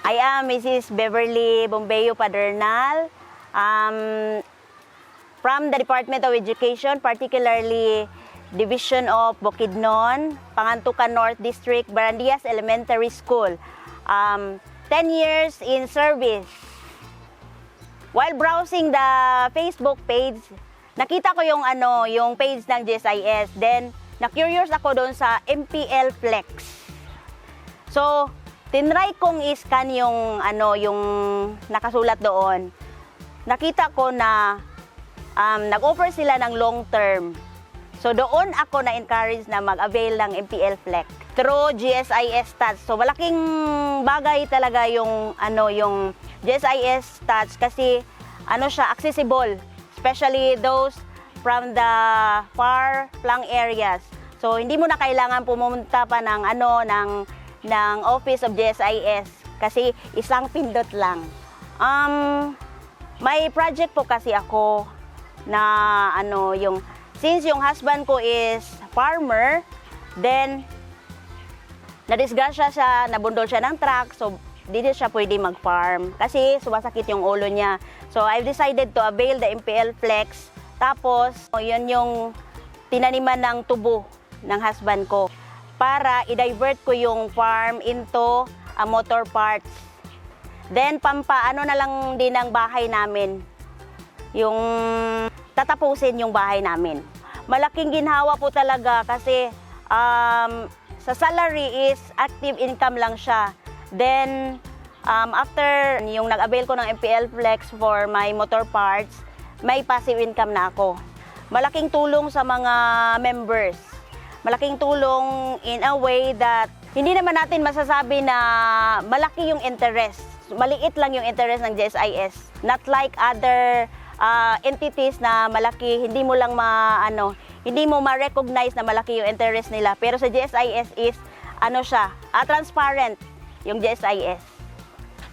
I am Mrs. Beverly Bombeo Padernal um, from the Department of Education, particularly Division of Bukidnon, Pangantucan North District, Barandias Elementary School. Um, 10 years in service. While browsing the Facebook page, nakita ko yung ano, yung page ng GSIS. Then, na-curious ako doon sa MPL Flex. So, tinry kong i-scan yung ano, yung nakasulat doon. Nakita ko na um, nag-offer sila ng long term. So doon ako na-encourage na mag-avail ng MPL Flex through GSIS stats. So malaking bagay talaga yung ano yung GSIS stats kasi ano siya accessible, especially those from the far flung areas. So hindi mo na kailangan pumunta pa ng ano ng ng Office of GSIS kasi isang pindot lang. Um, may project po kasi ako na ano yung since yung husband ko is farmer, then nadisgrasya siya, nabundol siya ng truck, so di na siya pwede mag-farm kasi sumasakit yung ulo niya. So I've decided to avail the MPL Flex. Tapos, yun yung tinaniman ng tubo ng husband ko para i-divert ko yung farm into a motor parts. Then, pampaano na lang din ang bahay namin. Yung tatapusin yung bahay namin. Malaking ginhawa po talaga kasi um, sa salary is active income lang siya. Then, um, after yung nag-avail ko ng MPL Flex for my motor parts, may passive income na ako. Malaking tulong sa mga members. Malaking tulong in a way that hindi naman natin masasabi na malaki yung interest. Maliit lang yung interest ng GSIS. Not like other uh, entities na malaki, hindi mo lang ma, ano, hindi mo ma-recognize na malaki yung interest nila. Pero sa GSIS is, ano siya, ah, transparent yung GSIS.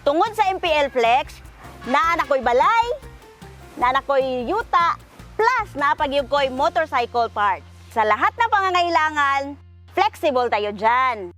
Tungod sa MPL Flex, naanak ko'y balay, naanak ko'y yuta, plus napagyug ko'y motorcycle parts. Sa lahat ng pangangailangan, flexible tayo dyan.